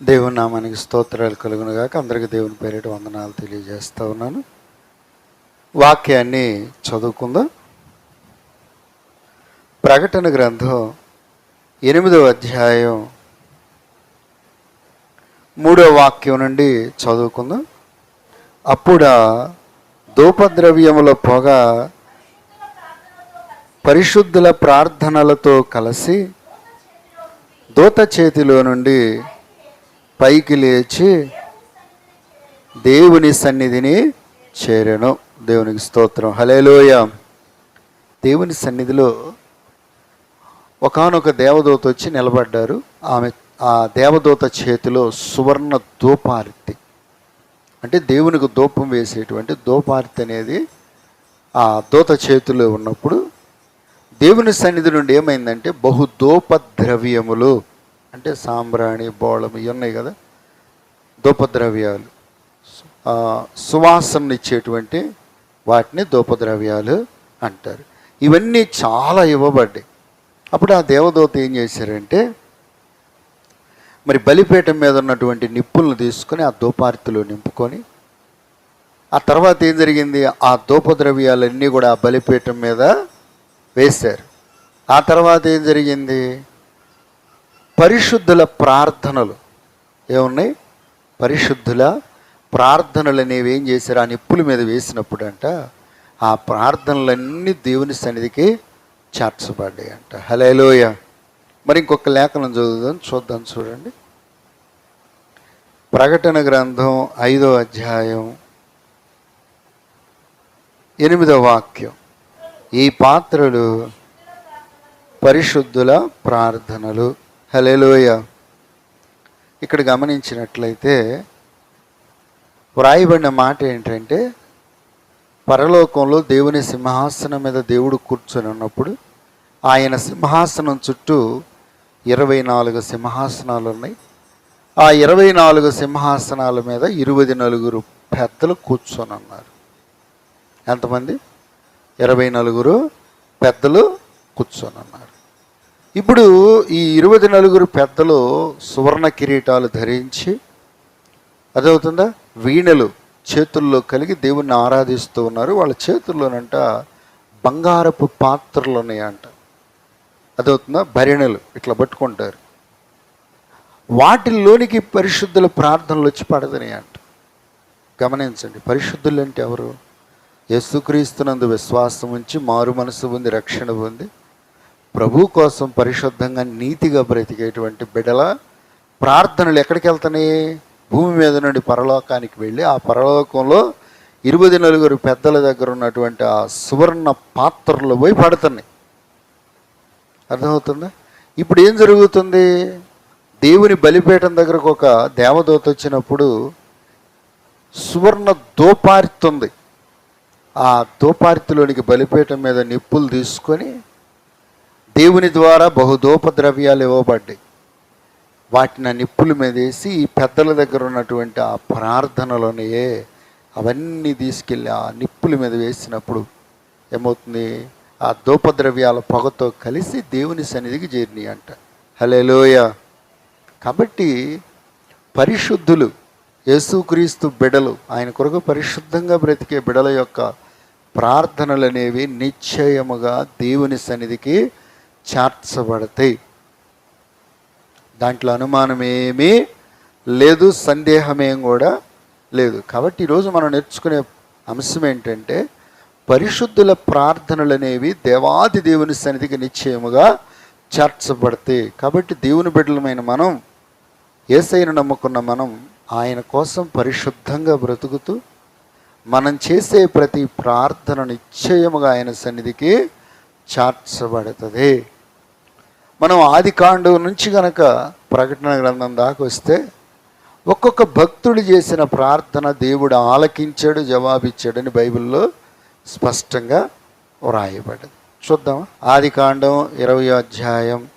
దేవుని నామానికి స్తోత్రాలు కలుగునుగాక అందరికీ దేవుని పేరిట వందనాలు తెలియజేస్తూ ఉన్నాను. వాక్యాన్ని చదువుకుందాం. ప్రకటన గ్రంథం ఎనిమిదవ అధ్యాయం మూడో వాక్యం నుండి చదువుకుందాం. అప్పుడ ధూపద్రవ్యముల పొగ పరిశుద్ధుల ప్రార్థనలతో కలిసి దూత చేతిలో నుండి పైకి లేచి దేవుని సన్నిధిని చేరను. దేవునికి స్తోత్రం. హలేలోయ దేవుని సన్నిధిలో ఒకానొక దేవదూత వచ్చి నిలబడ్డారు. ఆమె ఆ దేవదూత చేతిలో సువర్ణ దూపార్తి అంటే దేవునికి దూపం వేసేటువంటి దూపార్తి అనేది ఆ దూత చేతిలో ఉన్నప్పుడు దేవుని సన్నిధి నుండి ఏమైందంటే బహుదూప ద్రవ్యములు అంటే సాంబ్రాణి బోళం ఇవి ఉన్నాయి కదా. దూపద్రవ్యాలు. ఆ, వాటిని దూపద్రవ్యాలు అంటారు. ఇవన్నీ చాలా ఇవ్వబడ్డాయి. అప్పుడు ఆ దేవదూత ఏం చేశారంటే మరి బలిపీఠం మీద ఉన్నటువంటి నిప్పులను తీసుకొని ఆ దూపార్తిలో నింపుకొని ఆ తర్వాత ఏం జరిగింది? ఆ దూపద్రవ్యాలన్నీ కూడా ఆ బలిపీఠం మీద వేశారు. ఆ తర్వాత ఏం జరిగింది? పరిశుద్ధుల ప్రార్థనలు. ఏమున్నాయి? పరిశుద్ధుల ప్రార్థనలు అనేవి ఏం చేశారు? ఆ నిప్పుల మీద వేసినప్పుడు అంట ఆ ప్రార్థనలన్నీ దేవుని సన్నిధికి చేర్చబడ్డాయి అంట హలేలోయ మరి ఇంకొక లేఖనం చదువుదాం చూద్దాం చూడండి. ప్రకటన గ్రంథం ఐదో అధ్యాయం ఎనిమిదో వాక్యం. ఈ పాత్రలు పరిశుద్ధుల ప్రార్థనలు. హలేలోయ ఇక్కడ గమనించినట్లయితే వ్రాయబడిన మాట ఏంటంటే పరలోకంలో దేవుని సింహాసనం మీద దేవుడు కూర్చొని ఉన్నప్పుడు ఆయన సింహాసనం చుట్టూ ఇరవై నాలుగు సింహాసనాలు ఉన్నాయి. ఆ ఇరవై నాలుగు సింహాసనాల మీద ఇరవై నలుగురు పెద్దలు కూర్చొని ఉన్నారు. ఎంతమంది? ఇరవై నలుగురు పెద్దలు కూర్చొని ఉన్నారు. ఇప్పుడు ఈ ఇరవై నలుగురు పెద్దలు సువర్ణ కిరీటాలు ధరించి అదవుతుందా? వీణలు చేతుల్లో కలిగి దేవుణ్ణి ఆరాధిస్తూ ఉన్నారు. వాళ్ళ చేతుల్లోనంట బంగారపు పాత్రలు ఉన్నాయంట. అదవుతుందా? భరిణలు ఇట్లా పట్టుకుంటారు. వాటిల్లోనికి పరిశుద్ధుల ప్రార్థనలు వచ్చి పడదనియంట గమనించండి పరిశుద్ధులు అంటే ఎవరు? యేసుక్రీస్తునందు విశ్వాసం ఉంచి మారు మనసు ఉంది రక్షణ ఉంది. ప్రభు కోసం పరిశుద్ధంగా నీతిగా బ్రతికేటువంటి బిడల ప్రార్థనలు ఎక్కడికి వెళ్తున్నాయి భూమి మీద నుండి పరలోకానికి వెళ్ళి ఆ పరలోకంలో ఇరవై నలుగురు పెద్దల దగ్గర ఉన్నటువంటి ఆ సువర్ణ పాత్రలు పోయి పడుతున్నాయి. అర్థమవుతుందా? ఇప్పుడు ఏం జరుగుతుంది? దేవుని బలిపీఠం దగ్గరకు ఒక దేవదూత వచ్చినప్పుడు సువర్ణ దోపారితుంది ఆ దోపారితిలోనికి బలిపీఠం మీద నిప్పులు తీసుకొని దేవుని ద్వారా బహుదోప ద్రవ్యాలు ఇవ్వబడ్డాయి. వాటిని నిప్పుల మీద వేసి పెద్దల దగ్గర ఉన్నటువంటి ఆ ప్రార్థనలోనే అవన్నీ తీసుకెళ్ళి ఆ నిప్పుల మీద వేసినప్పుడు ఏమవుతుంది? ఆ దూపద్రవ్యాల పొగతో కలిసి దేవుని సన్నిధికి చేరినాయి అంట. హలేలోయ కాబట్టి పరిశుద్ధులు యేసుక్రీస్తు బిడలు ఆయన కొరకు పరిశుద్ధంగా బ్రతికే బిడల యొక్క ప్రార్థనలు అనేవి నిశ్చయముగా దేవుని సన్నిధికి చేర్చబడతాయి. దాంట్లో అనుమానం ఏమీ లేదు సందేహమేం కూడా లేదు. కాబట్టి ఈరోజు మనం నేర్చుకునే అంశం ఏంటంటే పరిశుద్ధుల ప్రార్థనలు అనేవి దేవాది దేవుని సన్నిధికి నిశ్చయముగా చేర్చబడతాయి. కాబట్టి దేవుని బిడ్డలమైన మనం ఏసైన నమ్ముకున్న మనం ఆయన కోసం పరిశుద్ధంగా బ్రతుకుతూ మనం చేసే ప్రతి ప్రార్థన నిశ్చయముగా ఆయన సన్నిధికి చేర్చబడుతుంది. మనం ఆది కాండం నుంచి గనక ప్రకటన గ్రంథం దాకా వస్తే ఒక్కొక్క భక్తుడు చేసిన ప్రార్థన దేవుడు ఆలకించాడు జవాబిచ్చాడని బైబిల్లో స్పష్టంగా వ్రాయబడ్డది చూద్దాం. ఆది కాండం ఇరవై అధ్యాయం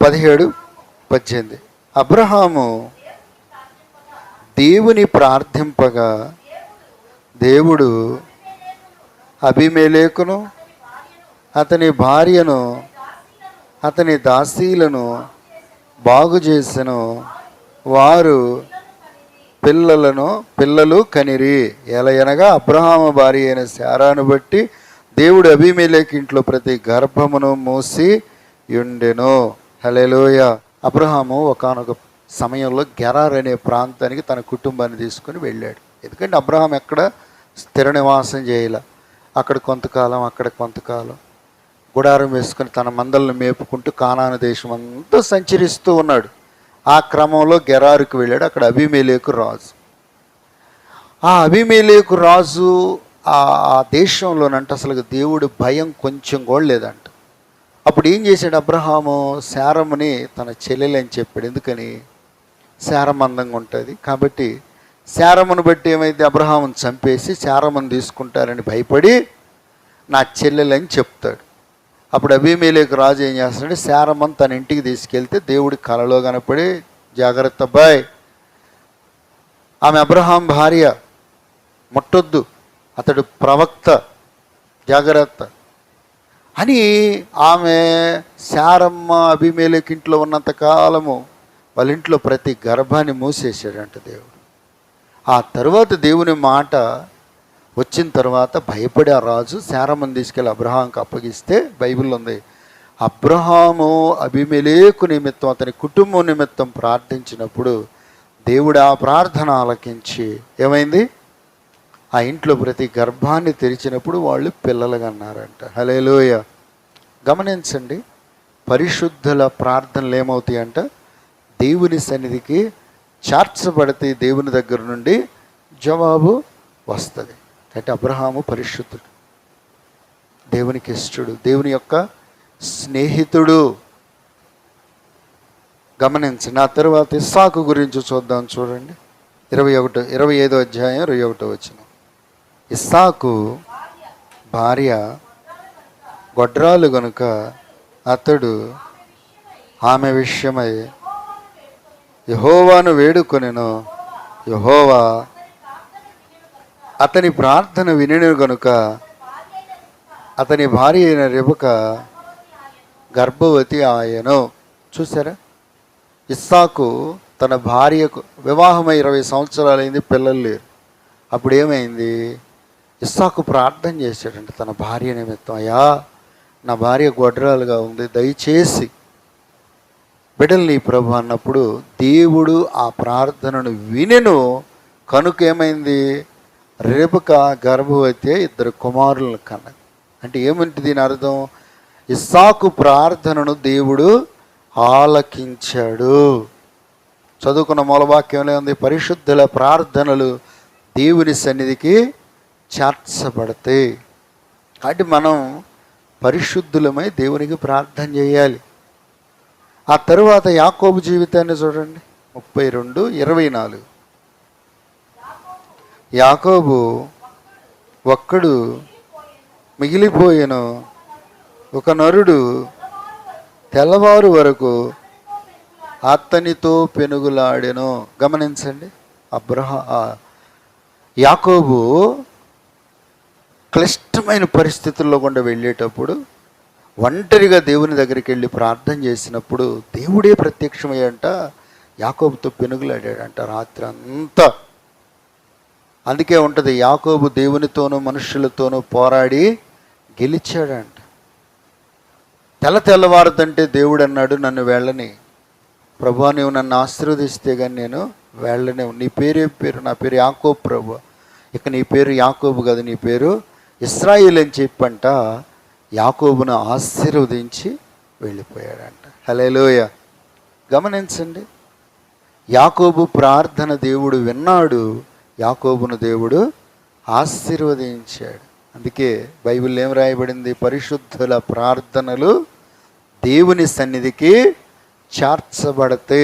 పదిహేడు పద్దెనిమిది. అబ్రహాము దేవుని ప్రార్థింపగా దేవుడు అభిమేలేకును అతని భార్యను అతని దాసీలను బాగు చేసెను. వారు పిల్లలను పిల్లలు కనిరి. ఎలయనగా అబ్రహాము భార్య అయిన శారాను బట్టి దేవుడు అభిమేలేకి ఇంట్లో ప్రతి గర్భమును మూసి ఉండెను హలెలోయ అబ్రహాము ఒకానొక సమయంలో గెరార్ అనే ప్రాంతానికి తన కుటుంబాన్ని తీసుకుని వెళ్ళాడు. ఎందుకంటే అబ్రహాం ఎక్కడ స్థిర నివాసం చేయాల. అక్కడ కొంతకాలం అక్కడ కొంతకాలం. గుడారం వేసుకుని తన మందలను మేపుకుంటూ కానాను దేశం అంతా సంచరిస్తూ ఉన్నాడు. ఆ క్రమంలో గెరారుకు వెళ్ళాడు. అక్కడ అభిమేలేకు రాజు. ఆ అభిమేలేకు రాజు ఆ దేశంలోనంటే దేశంలోనంట అసలు దేవుడు భయం కొంచెం కూడా లేదంట. అప్పుడు ఏం చేశాడు అబ్రహాము? శారముని తన చెల్లెలు అని చెప్పాడు. ఎందుకని? శారం అందంగా ఉంటుంది. కాబట్టి శారమును బట్టి ఏమైతే అబ్రహామును చంపేసి శారమును తీసుకుంటారని భయపడి నా చెల్లెలని చెప్తాడు. అప్పుడు అభిమేలేకు రాజు ఏం చేస్తాడంటే శారమ్మను తన ఇంటికి తీసుకెళ్తే దేవుడి కలలో కనపడి జాగ్రత్త బాయ్ ఆమె అబ్రహాం భార్య ముట్టొద్దు అతడు ప్రవక్త జాగ్రత్త. అని ఆమె శారమ్మ అభిమేలేకి ఇంట్లో ఉన్నంత కాలము వాళ్ళ ఇంట్లో ప్రతి గర్భాన్ని మూసేసాడంట దేవుడు. ఆ తర్వాత దేవుని మాట వచ్చిన తర్వాత భయపడే ఆ రాజు శారమని తీసుకెళ్ళి అబ్రహాంకి అప్పగిస్తే బైబిల్ ఉంది అబ్రహాము అభిమేలేకు నిమిత్తం అతని కుటుంబం నిమిత్తం ప్రార్థించినప్పుడు దేవుడు ఆ ప్రార్థన ఆలకించి ఏమైంది? ఆ ఇంట్లో ప్రతి గర్భాన్ని తెరిచినప్పుడు వాళ్ళు పిల్లలుగా అన్నారంట. హలేలోయ గమనించండి పరిశుద్ధుల ప్రార్థనలు ఏమవుతాయి అంట దేవుని సన్నిధికి చార్చబడితే దేవుని దగ్గర నుండి జవాబు వస్తుంది. అంటే అబ్రహాము పరిశుద్ధుడు దేవునికి ఇష్టడు దేవుని యొక్క స్నేహితుడు. గమనించండి ఆ తర్వాత ఇస్సాకు గురించి చూద్దాం చూడండి. ఇరవై ఒకటో ఇరవై ఐదో అధ్యాయం ఇరవై ఒకటో వచ్చిన ఇస్సాకు భార్య గొడ్రాలు గనుక అతడు ఆమె విషయమై యహోవాను వేడుకొనెను యహోవా అతని ప్రార్థన వినను గనుక అతని భార్య అయిన రెబక గర్భవతి ఆయను. చూసారా ఇస్సాకు తన భార్యకు వివాహమై ఇరవై సంవత్సరాలైంది పిల్లలు లేరు. అప్పుడు ఏమైంది ఇస్సాకు ప్రార్థన చేశాడంటే తన భార్య నిమిత్తం అయ్యా నా భార్య గొడ్రాలుగా ఉంది దయచేసి బిడల్ని ప్రభు అన్నప్పుడు దేవుడు ఆ ప్రార్థనను వినెను. కనుక ఏమైంది? రేపుక గర్భవతి ఇద్దరు కుమారులను కన్నది. అంటే ఏమిటి దీని అర్థం? ఇస్సాకు ప్రార్థనను దేవుడు ఆలకించాడు. చదువుకున్న మూలవాక్యంలో ఉంది పరిశుద్ధుల ప్రార్థనలు దేవుని సన్నిధికి చేర్చబడతాయి. కాబట్టి మనం పరిశుద్ధులమై దేవునికి ప్రార్థన చేయాలి. ఆ తరువాత యాకోబు జీవితాన్ని చూడండి. ముప్పై రెండు ఇరవై నాలుగు. యాకోబు ఒక్కడు మిగిలిపోయెను ఒక నరుడు తెల్లవారు వరకు అతనితో పెనుగులాడెను. గమనించండి. అబ్రహ యాకోబు క్లిష్టమైన పరిస్థితుల్లో గుండా వెళ్ళేటప్పుడు ఒంటరిగా దేవుని దగ్గరికి వెళ్ళి ప్రార్థన చేసినప్పుడు దేవుడే ప్రత్యక్షమయ్యంట. యాకోబుతో పెనుగులాడాడంట రాత్రి అంతా అందుకే ఉంటుంది యాకోబు దేవునితోనూ మనుషులతోనూ పోరాడి గెలిచాడంట. తెల్ల తెల్లవారుతంటే దేవుడు అన్నాడు నన్ను వెళ్ళని. ప్రభు నువ్వు నన్ను ఆశీర్వదిస్తే కానీ నేను వెళ్ళనే నీ పేరే పేరు నా పేరు యాకోబు ప్రభు. ఇక నీ పేరు యాకోబు కదా నీ పేరు ఇస్రాయిల్ అని చెప్పంట. యాకోబును ఆశీర్వదించి వెళ్ళిపోయాడంట. హలేలోయ గమనించండి. యాకోబు ప్రార్థన దేవుడు విన్నాడు. యాకోబును దేవుడు ఆశీర్వదించాడు. అందుకే బైబిల్ ఏం రాయబడింది? పరిశుద్ధుల ప్రార్థనలు దేవుని సన్నిధికి చేర్చబడితే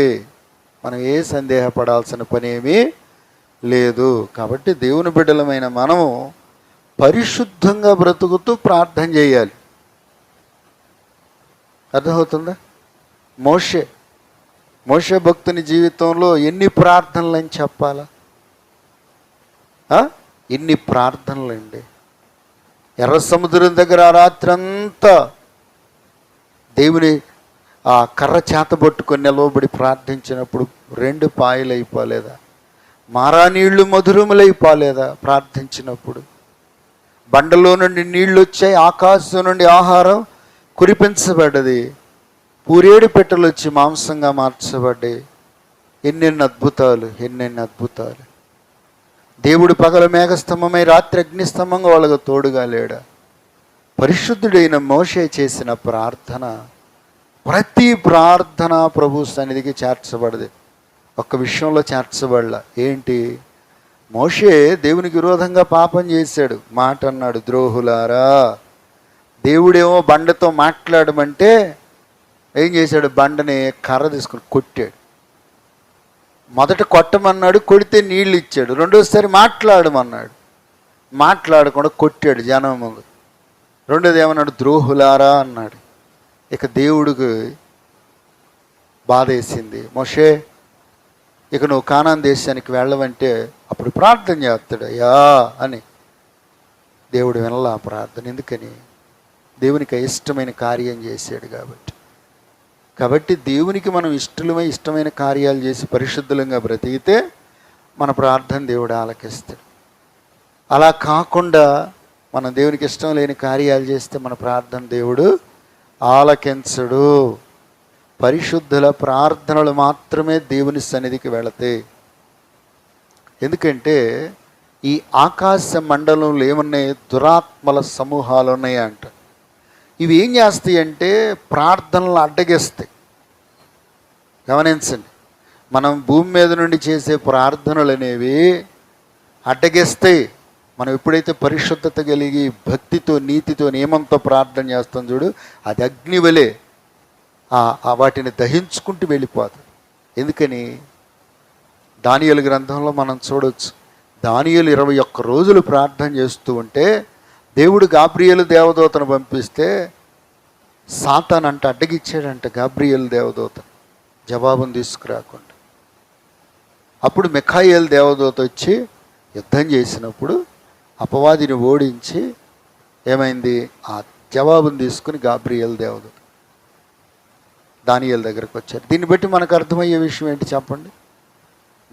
మనం ఏ సందేహపడాల్సిన పనేమీ లేదు. కాబట్టి దేవుని బిడ్డలమైన మనము పరిశుద్ధంగా బ్రతుకుతూ ప్రార్థన చేయాలి. అర్థమవుతుందా? మోషే మోషే భక్తుని జీవితంలో ఎన్ని ప్రార్థనలు అని చెప్పాలా? ఇన్ని ఎన్ని ప్రార్థనలండి. ఎర్ర సముద్రం దగ్గర ఆ రాత్రంతా దేవుని ఆ కర్ర చేత పట్టుకొని నిలవబడి ప్రార్థించినప్పుడు రెండు పాయలు అయిపోలేదా మారా నీళ్ళు మధురములైపోలేదా ప్రార్థించినప్పుడు? బండలో నుండి నీళ్ళు వచ్చాయి ఆకాశం నుండి ఆహారం కురిపించబడ్డది. పూరేడు పెట్టెలు వచ్చి మాంసంగా మార్చబడ్డాయి. ఎన్నెన్ని అద్భుతాలు ఎన్నెన్ని అద్భుతాలు. దేవుడు పగల మేఘస్తంభమై రాత్రి అగ్నిస్తంభంగా వాళ్ళకు తోడుగా లేడా? పరిశుద్ధుడైన మోషే చేసిన ప్రార్థన ప్రతి ప్రార్థన ప్రభు సన్నిధికి చేర్చబడదు. ఒక్క విషయంలో చేర్చబడలా. ఏంటి? మోషే దేవునికి విరోధంగా పాపం చేశాడు. మాట అన్నాడు ద్రోహులారా దేవుడేమో బండతో మాట్లాడమంటే ఏం చేశాడు? బండని కర్ర తీసుకుని కొట్టాడు. మొదట కొట్టమన్నాడు కొడితే నీళ్ళు ఇచ్చాడు రెండోసారి మాట్లాడమన్నాడు. మాట్లాడకుండా కొట్టాడు జనం ముందు. రెండోది ఏమన్నాడు? ద్రోహులారా అన్నాడు. ఇక దేవుడికి బాధేసింది. మోషే ఇక నువ్వు కానాన్ దేశానికి వెళ్ళవంటే అప్పుడు ప్రార్థన చేస్తాడు. అయ్యా అని దేవుడు వినలా ప్రార్థన. ఎందుకని? దేవునికి ఇష్టమైన కార్యం చేశాడు కాబట్టి. కాబట్టి దేవునికి మనం ఇష్టలమై ఇష్టమైన కార్యాలు చేసి పరిశుద్ధులంగా బ్రతికితే మన ప్రార్థన దేవుడు ఆలకిస్తాడు. అలా కాకుండా మనం దేవునికి ఇష్టం లేని కార్యాలు చేస్తే మన ప్రార్థన దేవుడు ఆలకించడు. పరిశుద్ధుల ప్రార్థనలు మాత్రమే దేవుని సన్నిధికి వెళతాయి. ఎందుకంటే ఈ ఆకాశ మండలంలో ఏమున్నాయి? దురాత్మల సమూహాలు ఉన్నాయి అంట ఇవి ఏం చేస్తాయి అంటే ప్రార్థనలు అడ్డగిస్తాయి. గమనించండి. మనం భూమి మీద నుండి చేసే ప్రార్థనలు అనేవి అడ్డగిస్తాయి. మనం ఎప్పుడైతే పరిశుద్ధత కలిగి భక్తితో నీతితో నియమంతో ప్రార్థన చేస్తాం చూడు అది అగ్ని వలె ఆ- వాటిని దహించుకుంటూ వెళ్ళిపోతుంది ఎందుకని? దానియలు గ్రంథంలో మనం చూడవచ్చు దానియలు ఇరవై ఒక్క రోజులు ప్రార్థన చేస్తూ ఉంటే దేవుడు గాబ్రియలు దేవదూతను పంపిస్తే సాతాన్ అంట అడ్డగిచ్చాడంట గాబ్రియల్ దేవదూత జవాబును తీసుకురాకుండా. అప్పుడు మిఖాయిల్ దేవదూత వచ్చి యుద్ధం చేసినప్పుడు అపవాదిని ఓడించి ఏమైంది? ఆ జవాబును తీసుకుని గాబ్రియల్ దేవదూత దానియల్ దగ్గరకు వచ్చారు. దీన్ని బట్టి మనకు అర్థమయ్యే విషయం ఏంటి చెప్పండి?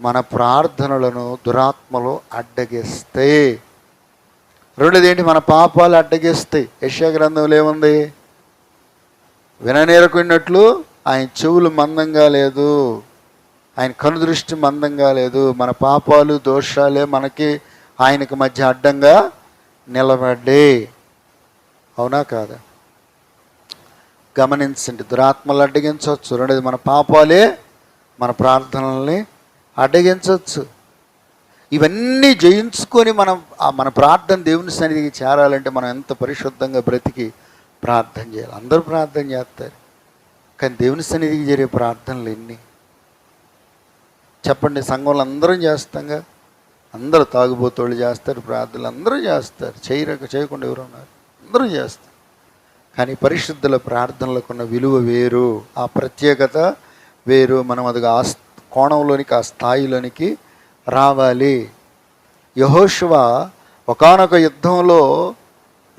మన ప్రార్థనలను దురాత్మలు అడ్డగిస్తే రెండోది ఏంటి మన పాపాలు అడ్డగిస్తాయి. యశా గ్రంథంలో ఏముంది? విననేరకున్నట్లు ఆయన చెవులు మందంగా లేదు. ఆయన కనుదృష్టి మందంగా లేదు. మన పాపాలు దోషాలే మనకి ఆయనకి మధ్య అడ్డంగా నిలబడ్డే అవునా కాదా? గమనించండి. దురాత్మలు అడ్డగించవచ్చు. రెండోది మన పాపాలే మన ప్రార్థనల్ని అడ్డగించవచ్చు. ఇవన్నీ జయించుకొని మనం ఆ మన ప్రార్థన దేవుని సన్నిధికి చేరాలంటే మనం ఎంత పరిశుద్ధంగా బ్రతికి ప్రార్థన చేయాలి. అందరూ ప్రార్థన చేస్తారు. కానీ దేవుని సన్నిధికి జరిగే ప్రార్థనలు ఎన్ని? చెప్పండి. సంఘంలో అందరం చేస్తాంగా? అందరూ తాగుబోతోళ్ళు చేస్తారు ప్రార్థనలు అందరూ చేస్తారు. చేయరక చేయకుండా ఎవరు ఉన్నారు? అందరూ చేస్తారు. కానీ పరిశుద్ధుల ప్రార్థనలకు ఉన్న విలువ వేరు. ఆ ప్రత్యేకత వేరు. మనం అది ఆ కోణంలోనికి ఆ స్థాయిలోనికి రావాలి. యహోశివ ఒకానొక యుద్ధంలో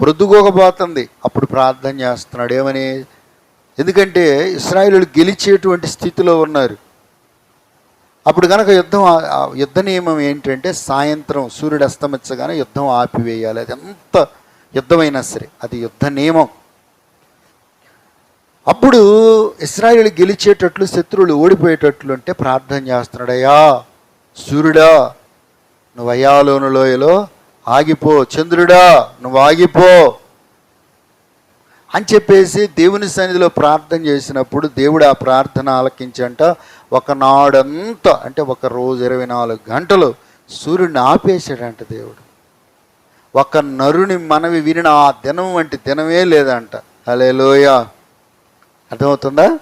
ప్రొద్దుకోకపోతుంది అప్పుడు ప్రార్థన చేస్తున్నాడు. ఏమని? ఎందుకంటే ఇస్రాయిలు గెలిచేటువంటి స్థితిలో ఉన్నారు. అప్పుడు కనుక యుద్ధం ఆ- యుద్ధ నియమం ఏంటంటే సాయంత్రం సూర్యుడు అస్తమించగానే యుద్ధం ఆపివేయాలి. అది ఎంత యుద్ధమైనా సరే అది యుద్ధ నియమం. అప్పుడు ఇస్రాయిల్ గెలిచేటట్లు శత్రువులు ఓడిపోయేటట్లు అంటే ప్రార్థన చేస్తున్నాడు. అయ్యా సూర్యుడా నువ్వు అయ్యాలోను లోయలో ఆగిపో. చంద్రుడా నువ్వు ఆగిపో. అని చెప్పేసి దేవుని సన్నిధిలో ప్రార్థన చేసినప్పుడు దేవుడు ఆ ప్రార్థన ఆలకించంట. ఒక నాడంతా అంటే ఒక రోజు ఇరవై నాలుగు గంటలు సూర్యుడిని ఆపేశాడంట దేవుడు. ఒక నరుని మనవి వినిన ఆ దినం వంటి దినమే లేదంట. అలే అర్థమవుతుందా?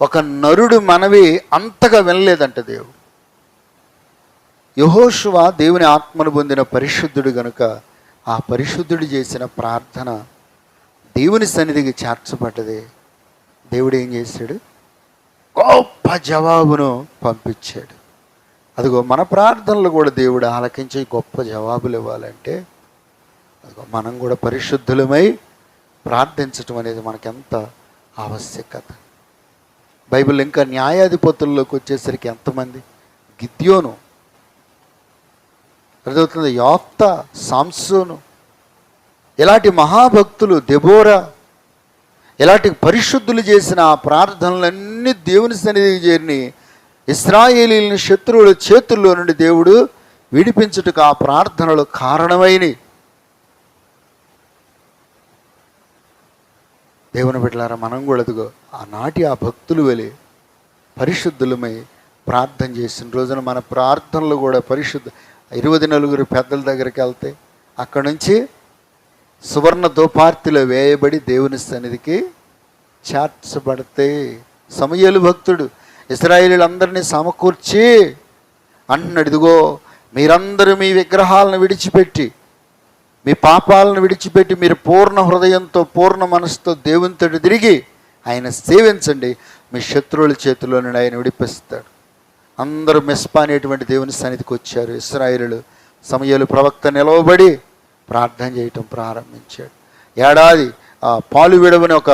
ఒక నరుడు మనవి అంతగా వినలేదంట దేవుడు. యహోశువ దేవుని ఆత్మను పొందిన పరిశుద్ధుడు గనుక ఆ పరిశుద్ధుడు చేసిన ప్రార్థన దేవుని సన్నిధికి చేర్చబడ్డది. దేవుడు ఏం చేశాడు? గొప్ప జవాబును పంపించాడు. అదిగో మన ప్రార్థనలు కూడా దేవుడు ఆలకించి గొప్ప జవాబులు ఇవ్వాలంటే అదిగో మనం కూడా పరిశుద్ధులమై ప్రార్థించటం అనేది మనకెంత ఆవశ్యకత. బైబిల్ ఇంకా న్యాయాధిపతుల్లోకి వచ్చేసరికి ఎంతమంది? గిద్యోను. అర్థమవుతుంది? యోప్త సాంసోను. ఇలాంటి మహాభక్తులు దెబోరా? ఇలాంటి పరిశుద్ధులు చేసిన ఆ ప్రార్థనలన్నీ దేవుని సన్నిధికి చేరిని ఇస్రాయేలీని శత్రువుల చేతుల్లో నుండి దేవుడు విడిపించుటకు ఆ ప్రార్థనలు కారణమైనవి. దేవుని బిడ్డలారా మనం కూడా అదిగో ఆనాటి ఆ భక్తులు వెలి పరిశుద్ధులమై ప్రార్థన చేసిన రోజున మన ప్రార్థనలు కూడా పరిశుద్ధ ఇరవై నలుగురు పెద్దల దగ్గరికి వెళ్తే అక్కడ నుంచి సువర్ణ దోపార్తిలో వేయబడి దేవుని సన్నిధికి చేర్చబడితే సమయలు భక్తుడు ఇస్రాయేలీలందరినీ సమకూర్చి అంటున్నాడు ఇదిగో మీరందరూ మీ విగ్రహాలను విడిచిపెట్టి మీ పాపాలను విడిచిపెట్టి మీరు పూర్ణ హృదయంతో పూర్ణ మనసుతో దేవునితో తిరిగి ఆయన సేవించండి. మీ శత్రువుల చేతిలో నుండి ఆయన విడిపిస్తాడు. అందరూ మెస్పా అనేటువంటి దేవుని సన్నిధికి వచ్చారు. ఇస్రాయిలు సమయాలు ప్రవక్త నిలవబడి ప్రార్థన చేయటం ప్రారంభించాడు. ఏడాది ఆ పాలు విడవని ఒక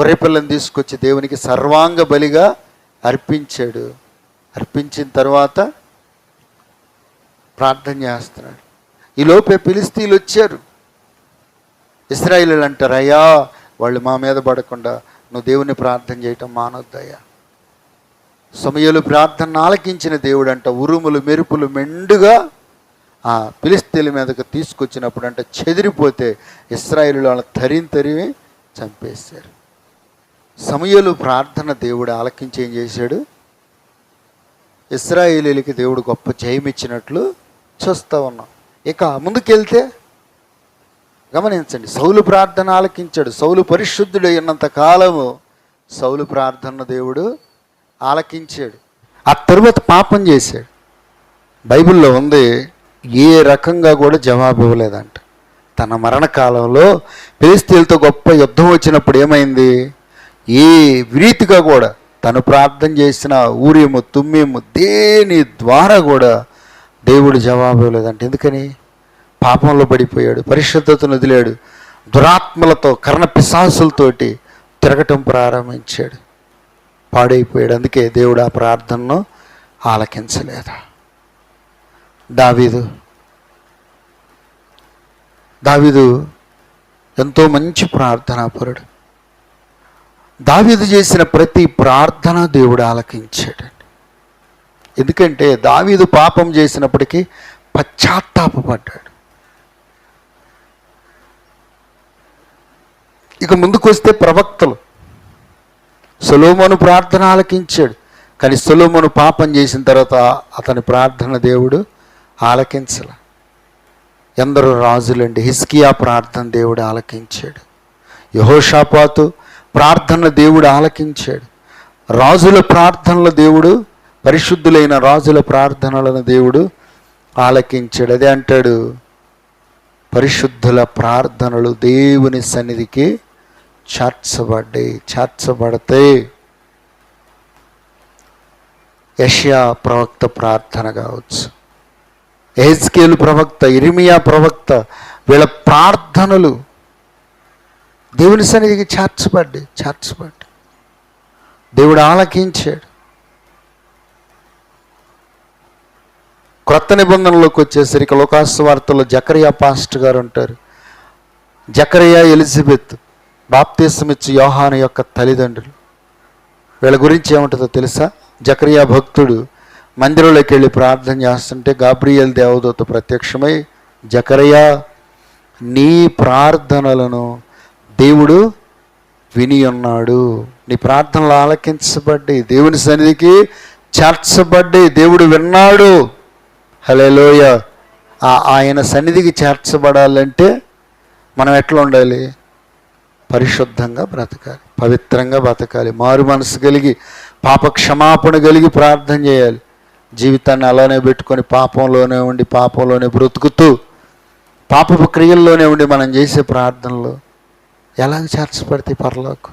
గొర్రెపిల్లని తీసుకొచ్చి దేవునికి సర్వాంగ బలిగా అర్పించాడు. అర్పించిన తర్వాత ప్రార్థన చేస్తున్నాడు. ఈ లోపే పిలిస్తీలు వచ్చారు. ఇస్రాయిలు అంటారు అయ్యా వాళ్ళు మా మీద పడకుండా నువ్వు దేవుని ప్రార్థన చేయటం మానొద్దయ్యా. సమయలు ప్రార్థన ఆలకించిన దేవుడు అంట ఉరుములు మెరుపులు మెండుగా ఆ పిలిస్తీల మీదకు తీసుకొచ్చినప్పుడు అంటే చెదిరిపోతే ఇస్రాయిలు వాళ్ళని తరిని తరిమి చంపేశారు. సమయలు ప్రార్థన దేవుడు ఆలకించి ఏం చేశాడు? ఇస్రాయేలీలకి దేవుడు గొప్ప జయం ఇచ్చినట్లు చూస్తూ ఉన్నాం. ఇక ముందుకెళ్తే గమనించండి సౌలు ప్రార్థన ఆలకించాడు. సౌలు పరిశుద్ధుడు అయినంత కాలము సౌలు ప్రార్థన దేవుడు ఆలకించాడు. ఆ తరువాత పాపం చేశాడు. బైబిల్లో ఉంది ఏ రకంగా కూడా జవాబు ఇవ్వలేదంట. తన మరణకాలంలో పేస్తీలతో గొప్ప యుద్ధం వచ్చినప్పుడు ఏమైంది? ఏ విరీతిగా కూడా తను ప్రార్థన చేసిన ఊరేము తుమ్మేము దేని ద్వారా కూడా దేవుడు జవాబు ఇవ్వలేదంట. ఎందుకని? పాపంలో పడిపోయాడు పరిశుద్ధతను వదిలాడు దురాత్మలతో కర్ణ పిశాసులతోటి తిరగటం ప్రారంభించాడు. పాడైపోయాడు అందుకే దేవుడు ఆ ప్రార్థనను ఆలకించలేదు. దావీదు దావీదు ఎంతో మంచి ప్రార్థనాపరుడు. దావీదు చేసిన ప్రతి ప్రార్థన దేవుడు ఆలకించాడు. ఎందుకంటే దావీదు పాపం చేసినప్పటికీ పశ్చాత్తాపడ్డాడు ఇక ముందుకు వస్తే ప్రవక్తలు సొలోమోను ప్రార్థన ఆలకించాడు. కానీ సొలోమోను పాపం చేసిన తర్వాత అతని ప్రార్థన దేవుడు ఆలకించల. ఎందరో రాజులండి హిస్కియా ప్రార్థన దేవుడు ఆలకించాడు. యహోషాపాతు ప్రార్థన దేవుడు ఆలకించాడు. రాజుల ప్రార్థనల దేవుడు పరిశుద్ధులైన రాజుల ప్రార్థనలను దేవుడు ఆలకించాడు. అదే అంటాడు పరిశుద్ధుల ప్రార్థనలు దేవుని సన్నిధికి చేర్చబడ్డాయి చేర్చబడతాయి యష్యా ప్రవక్త ప్రార్థన కావచ్చు. ఎహెచ్కేలు ప్రవక్త ఇరిమియా ప్రవక్త వీళ్ళ ప్రార్థనలు దేవుని సన్నిధికి చేర్చబడ్డాయి చేర్చబడ్డాయి దేవుడు ఆలకించాడు. క్రొత్త నిబంధనలోకి వచ్చేసరికి లోకాసు వార్తలో జకరియా పాస్ట్ గారు ఉంటారు. జకరియా ఎలిజబెత్ బాప్తీసమిచ్చి యోహాను యొక్క తల్లిదండ్రులు. వీళ్ళ గురించి ఏముంటుందో తెలుసా? జకరియా భక్తుడు మందిరంలోకి వెళ్ళి ప్రార్థన చేస్తుంటే గాబ్రియల్ దేవదూత ప్రత్యక్షమై జకరియా నీ ప్రార్థనలను దేవుడు విని ఉన్నాడు నీ ప్రార్థనలు ఆలకించబడ్డాయి. దేవుని సన్నిధికి చేర్చబడ్డాయి. దేవుడు విన్నాడు. హలేలోయ ఆయన సన్నిధికి చేర్చబడాలంటే మనం ఎట్లా ఉండాలి? పరిశుద్ధంగా బ్రతకాలి పవిత్రంగా బ్రతకాలి మారు మనసు కలిగి పాప క్షమాపణ కలిగి ప్రార్థన చేయాలి. జీవితాన్ని అలానే పెట్టుకొని పాపంలోనే ఉండి పాపంలోనే బ్రతుకుతూ పాపపు క్రియల్లోనే ఉండి మనం చేసే ప్రార్థనలు ఎలాగ చేర్చబడితే పరలోకు?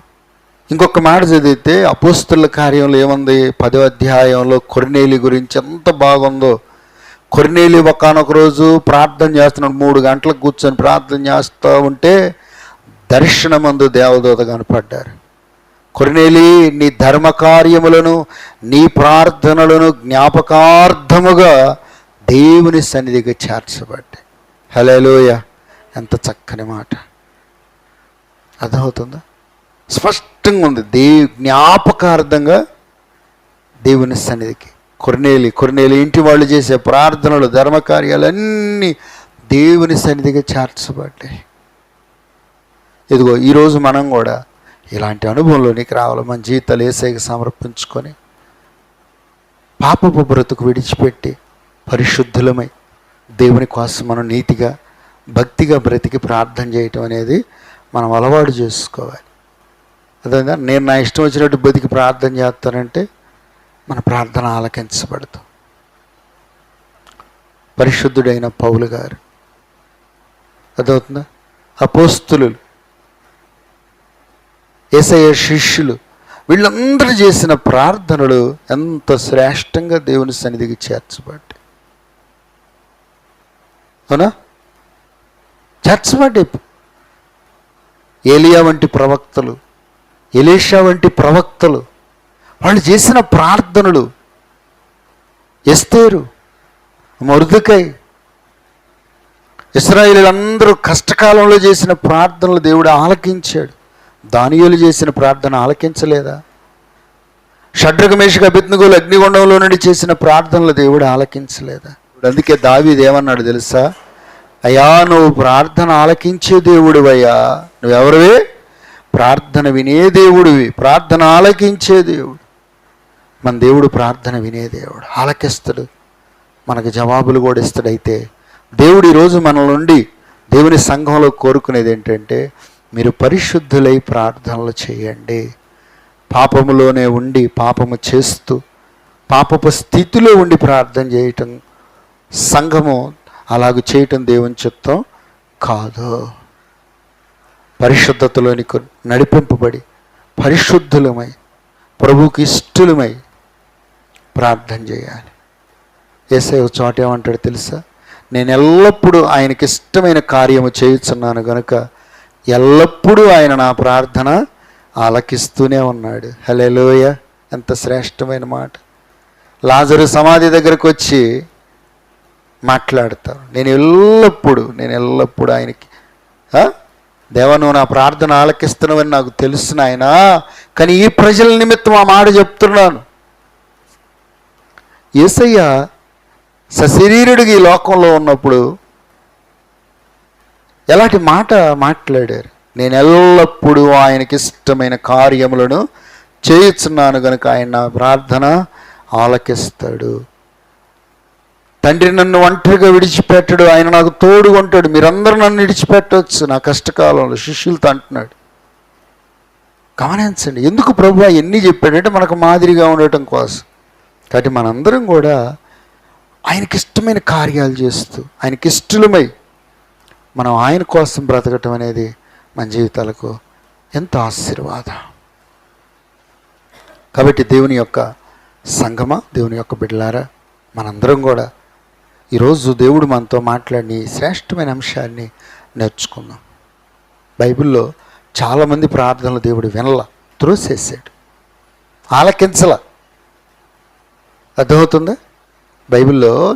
ఇంకొక మాట చదివితే అపోస్తుల కార్యంలో ఏముంది? పదో అధ్యాయంలో కొరినేలి గురించి ఎంత బాగుందో. కొరినేలి ఒకనొక రోజు ప్రార్థన చేస్తున్నాడు మూడు గంటలకు కూర్చొని ప్రార్థన చేస్తూ ఉంటే దర్శనమందు దేవదూత కనపడ్డారు. కొరినేలి నీ ధర్మకార్యములను నీ ప్రార్థనలను జ్ఞాపకార్థముగా దేవుని సన్నిధికి చేర్చబడ్డాయి. హలోయ ఎంత చక్కని మాట. అర్థమవుతుందా? స్పష్టంగా ఉంది దే జ్ఞాపకార్థంగా దేవుని సన్నిధికి. కొరనేలి కొరనేలి ఇంటి వాళ్ళు చేసే ప్రార్థనలు ధర్మకార్యాలన్నీ దేవుని సన్నిధిగా చేర్చబడ్డాయి. ఇదిగో ఈరోజు మనం కూడా ఇలాంటి అనుభవంలోనికి రావాలి. మన జీవితాలు ఏసైకి సమర్పించుకొని పాపపు బ్రతుకు విడిచిపెట్టి పరిశుద్ధులమై దేవుని కోసం మనం నీతిగా భక్తిగా బ్రతికి ప్రార్థన చేయటం అనేది మనం అలవాటు చేసుకోవాలి. అదేవిధంగా నేను నా ఇష్టం వచ్చినట్టు బతికి ప్రార్థన చేస్తానంటే మన ప్రార్థన ఆలకించబడతాం. పరిశుద్ధుడైన పౌలు గారు అదవుతుందా అపోస్తులు ఏసయ్య శిష్యులు వీళ్ళందరూ చేసిన ప్రార్థనలు ఎంత శ్రేష్టంగా దేవుని సన్నిధికి చేర్చబడ్డాయి. అవునా? చేర్చబడ్డాయి ఏలియా వంటి ప్రవక్తలు ఎలీషా వంటి ప్రవక్తలు వాళ్ళు చేసిన ప్రార్థనలు ఎస్తేరు మరుదుకై ఇస్రాయిలందరూ కష్టకాలంలో చేసిన ప్రార్థనలు దేవుడు ఆలకించాడు. దానియులు చేసిన ప్రార్థన ఆలకించలేదా? షడ్రగమేషక బిత్నగులు అగ్నిగుండంలో నుండి చేసిన ప్రార్థనలు దేవుడు ఆలకించలేదా? అందుకే దావీది ఏమన్నాడు తెలుసా? అయ్యా నువ్వు ప్రార్థన ఆలకించే దేవుడు అయ్యా. నువ్వెవరివి? ప్రార్థన వినే దేవుడివి. ప్రార్థన ఆలకించే దేవుడు. మన దేవుడు ప్రార్థన వినే దేవుడు. ఆలకిస్తాడు. మనకు జవాబులు కూడా ఇస్తాడైతే దేవుడు ఈరోజు మన నుండి దేవుని సంఘంలో కోరుకునేది ఏంటంటే మీరు పరిశుద్ధులై ప్రార్థనలు చేయండి. పాపములోనే ఉండి పాపము చేస్తూ పాపపు స్థితిలో ఉండి ప్రార్థన చేయటం సంఘము అలాగ చేయటం దేవుని చిత్తం కాదు. పరిశుద్ధతలోని నడిపింపబడి పరిశుద్ధులమై ప్రభుకి ఇష్టలమై ప్రార్థన చేయాలి. ఏసై చోట ఏమంటాడు తెలుసా? నేను ఎల్లప్పుడూ ఆయనకి ఇష్టమైన కార్యము చేయుచున్నాను కనుక ఎల్లప్పుడూ ఆయన నా ప్రార్థన ఆలకిస్తూనే ఉన్నాడు. హలేలోయ ఎంత శ్రేష్టమైన మాట. లాజరు సమాధి దగ్గరకు వచ్చి మాట్లాడతారు. నేను ఎల్లప్పుడూ నేను ఎల్లప్పుడూ ఆయనకి దేవను నువ్వు నా ప్రార్థన ఆలకిస్తున్నావని నాకు తెలుసు నాయన. కానీ ఈ ప్రజల నిమిత్తం ఆ మాట చెప్తున్నాను. ఏసయ్య సశరీరుడికి ఈ లోకంలో ఉన్నప్పుడు ఎలాంటి మాట మాట్లాడారు? నేను ఎల్లప్పుడూ ఆయనకి ఇష్టమైన కార్యములను చేయుచున్నాను కనుక ఆయన నా ప్రార్థన ఆలకిస్తాడు. తండ్రి నన్ను ఒంటరిగా విడిచిపెట్టడు ఆయన నాకు తోడు ఉంటాడు. మీరందరూ నన్ను విడిచిపెట్టవచ్చు నా కష్టకాలంలో శిష్యులతో అంటున్నాడు. గమనించండి ఎందుకు ప్రభు ఎన్ని చెప్పాడంటే మనకు మాదిరిగా ఉండటం కోసం. కాబట్టి మనందరం కూడా ఆయనకి ఇష్టమైన కార్యాలు చేస్తూ ఆయనకి ఇష్టలమై మనం ఆయన కోసం బ్రతకటం అనేది మన జీవితాలకు ఎంత ఆశీర్వాదం. కాబట్టి దేవుని యొక్క సంగమ దేవుని యొక్క బిడ్డలారా మనందరం కూడా ఈరోజు దేవుడు మనతో మాట్లాడిన ఈ శ్రేష్టమైన అంశాన్ని నేర్చుకుందాం. బైబిల్లో చాలామంది ప్రార్థనలు దేవుడు వినల త్రోసేసాడు. ఆలకించల. అర్థమవుతుందా? బైబిల్లో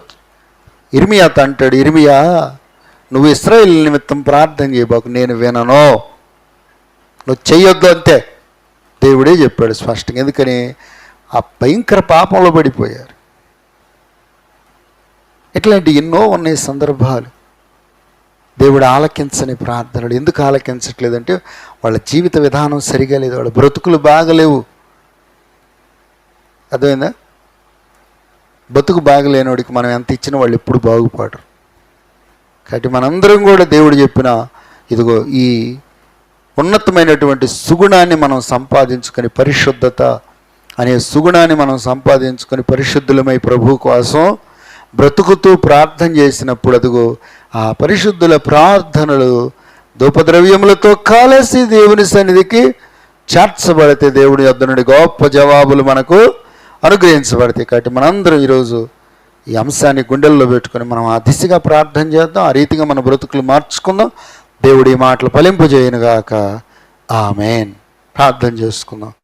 ఇర్మియాత అంటాడు ఇర్మియా నువ్వు ఇస్రాయిల్ నిమిత్తం ప్రార్థన చేయబాకు నేను వినను. నువ్వు చెయ్యొద్దు అంతే. దేవుడే చెప్పాడు స్పష్టంగా ఎందుకని? ఆ భయంకర పాపంలో పడిపోయారు. ఇట్లాంటి ఎన్నో ఉన్నాయి సందర్భాలు. దేవుడు ఆలకించని ప్రార్థనలు. ఎందుకు ఆలకించట్లేదంటే వాళ్ళ జీవిత విధానం సరిగా లేదు వాళ్ళ బ్రతుకులు బాగలేవు. అర్థమైందా? బతుకు వాడికి మనం ఎంత ఇచ్చినా వాళ్ళు ఎప్పుడు బాగుపడరు. కాబట్టి మనందరం కూడా దేవుడు చెప్పిన ఇదిగో ఈ ఉన్నతమైనటువంటి సుగుణాన్ని మనం సంపాదించుకొని పరిశుద్ధత అనే సుగుణాన్ని మనం సంపాదించుకొని పరిశుద్ధులమై ప్రభు కోసం బ్రతుకుతూ ప్రార్థన చేసినప్పుడు అదిగో ఆ పరిశుద్ధుల ప్రార్థనలు ధూపద్రవ్యములతో కాలేసి దేవుని సన్నిధికి చేర్చబడితే దేవుడి యొద్ద నుండి గొప్ప జవాబులు మనకు అనుగ్రహించబడతాయి. కాబట్టి మనందరం ఈరోజు ఈ అంశాన్ని గుండెల్లో పెట్టుకొని మనం ఆ దిశగా ప్రార్థన చేద్దాం ఆ రీతిగా మన బ్రతుకులు మార్చుకుందాం. దేవుడి మాటలు ఫలింపజేయనుగాక. ఆమెన్. ప్రార్థన చేసుకుందాం.